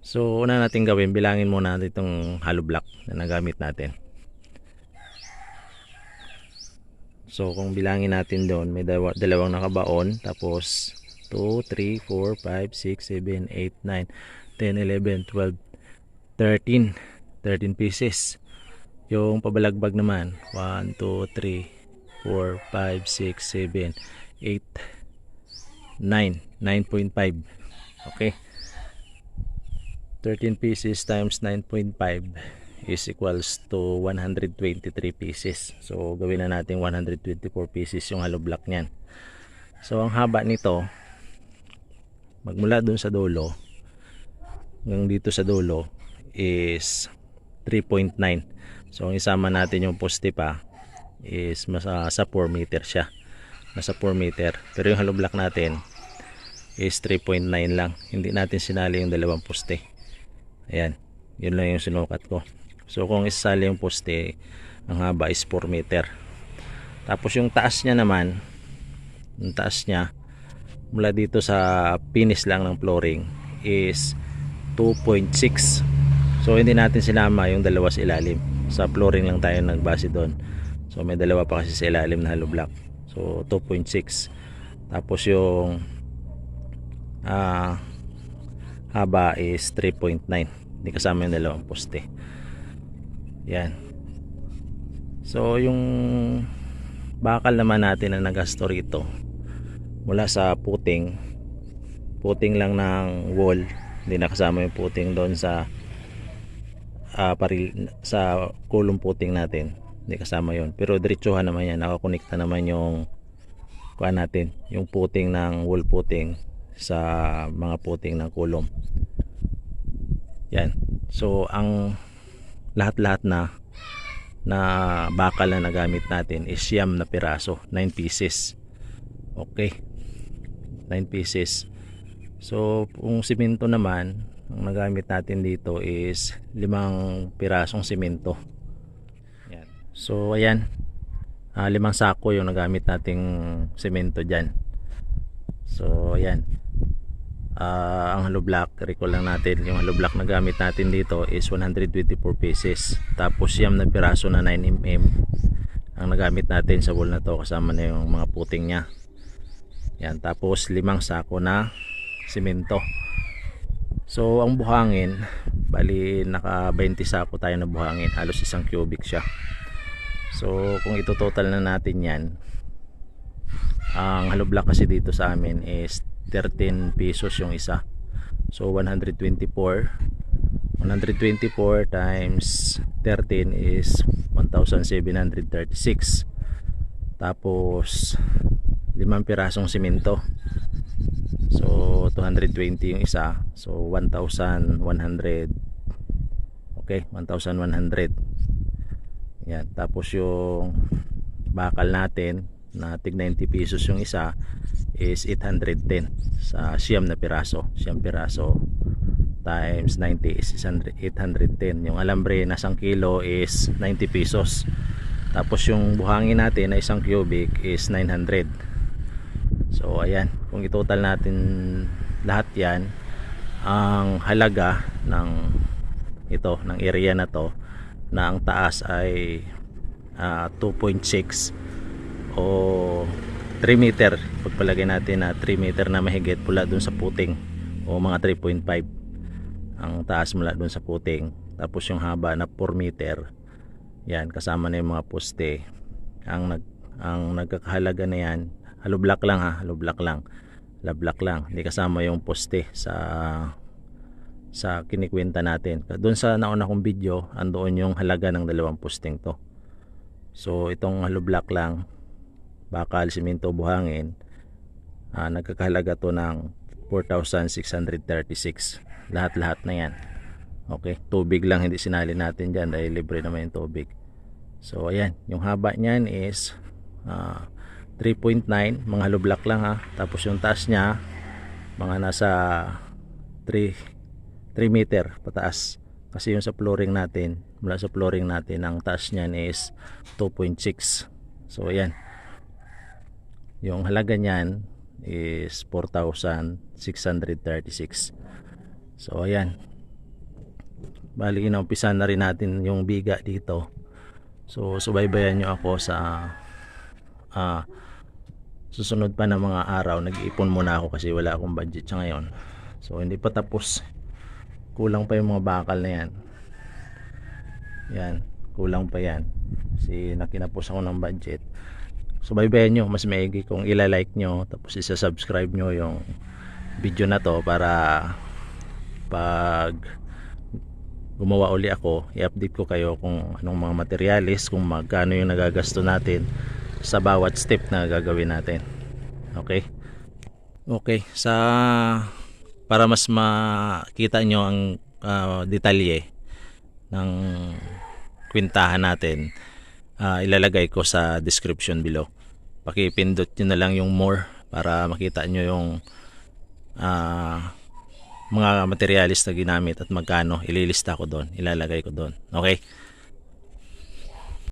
So una natin gawin, bilangin muna natin itong hollow block na nagamit natin. So kung bilangin natin doon, may dalawa, dalawang nakabaon, tapos 2, 3, 4, 5, 6, 7, 8, 9, 10, 11, 12, 13. 13 pieces. Yung pabalagbag naman, 1, 2, 3, 4, 5, 6, 7, 8, 9. 9.5. Okay. 13 pieces times 9.5 is equals to 123 pieces. So, gawin na natin 124 pieces yung hollow block niyan. So, ang haba nito, magmula dun sa dulo, hanggang dito sa dulo, is 3.9. So, ang isama natin yung poste pa, is masa, sa 4 meter siya. Nasa 4 meter. Pero yung hollow block natin, is 3.9 lang. Hindi natin sinali yung dalawang poste. Ayan. Yun lang yung sinukat ko. So kung isasali yung poste, ang haba is 4 meter. Tapos yung taas niya naman, yung taas niya, mula dito sa finish lang ng flooring is 2.6. So hindi natin sinama yung dalawa sa ilalim. Sa flooring lang tayo nagbase doon. So may dalawa pa kasi sa ilalim na hollow block. So 2.6. Tapos yung ah haba is 3.9 hindi kasama yung dalawang poste. Yan. So yung bakal naman natin na nagasto rito mula sa puting puting lang ng wall. Hindi nakasama yung puting doon sa ah, paril, sa kulong puting natin. Hindi kasama yon pero diretsuhan naman yan. Nakakonekta naman yung kuha natin yung puting ng wall puting sa mga puting ng kulom yan. So ang lahat-lahat na na bakal na nagamit natin is siyam na piraso 9 pieces. Okay. 9 pieces. So kung simento naman ang nagamit natin dito is limang pirasong simento. Yan. so ayan. Ah, limang sako yung nagamit nating semento dyan. So ayan Ah, ang hollow block recall lang natin yung hollow block na gamit natin dito is 124 pieces. Tapos siyam na piraso na 9mm ang nagamit natin sa wall na to kasama na yung mga puting nya yan tapos limang sako na simento. So ang buhangin bali naka 20 sako tayo na buhangin halos isang cubic siya. So kung ito total na natin yan ang hollow block kasi dito sa amin is 13 pesos yung isa. So 124 124 times 13 is 1736 tapos limang pirasong simento. So 220 yung isa. So 1100 okay 1100 yan. Tapos yung bakal natin na tig 90 pesos yung isa is 810 sa siyam na piraso. Siyam piraso times 90 is 810 yung alambre na isang kilo is 90 pesos. Tapos yung buhangin natin na isang cubic is 900 so ayan. Kung itotal natin lahat yan ang halaga ng ito ng area na to na ang taas ay ah, 2.6 o 3 meter. Pagpalagay natin na 3 meter na mahigit mula dun sa puting. O mga 3.5 ang taas mula dun sa puting. Tapos yung haba na 4 meter. Yan kasama na yung mga poste. Ang nag ang nagkakahalaga na yan halo block lang ha halo block lang. Block lang. Hindi kasama yung poste sa sa kinikwenta natin. Doon sa nauna kong video andoon yung halaga ng dalawang posting to. So itong halo block lang bakal, simento, buhangin ah, nagkakahalaga to ng 4,636 lahat-lahat na yan. Okay, tubig lang hindi sinali natin dyan dahil libre naman yung tubig. So ayan, yung haba nyan is ah, 3.9 mga hollow block lang ha? Tapos yung taas nya mga nasa 3 3 meter pataas. Kasi yung sa flooring natin mula sa flooring natin ang taas nyan is 2.6 so ayan yung halaga niyan is 4,636 so ayan Bali, inaumpisa na rin natin yung biga dito. So, subaybayan nyo ako sa ah, susunod pa na mga araw. Nag-iipon muna ako kasi wala akong budget sa ngayon. So, hindi pa tapos. Kulang pa yung mga bakal na yan. Yan, kulang pa yan. Kasi nakinapos ako ng budget. Subaybayan nyo, mas maigi kung ilalike nyo, tapos isa-subscribe nyo yung video na to para pag gumawa uli ako, i-update ko kayo kung anong mga materialis, kung magkano yung nagagasto natin sa bawat step na gagawin natin. Okay? Okay, sa para mas makita nyo ang ah, detalye ng kwintahan natin, ah, ilalagay ko sa description below. Pakipindot nyo na lang yung more para makita nyo yung ah, mga materialis na ginamit at magkano ililista ko doon, ilalagay ko doon. Okay?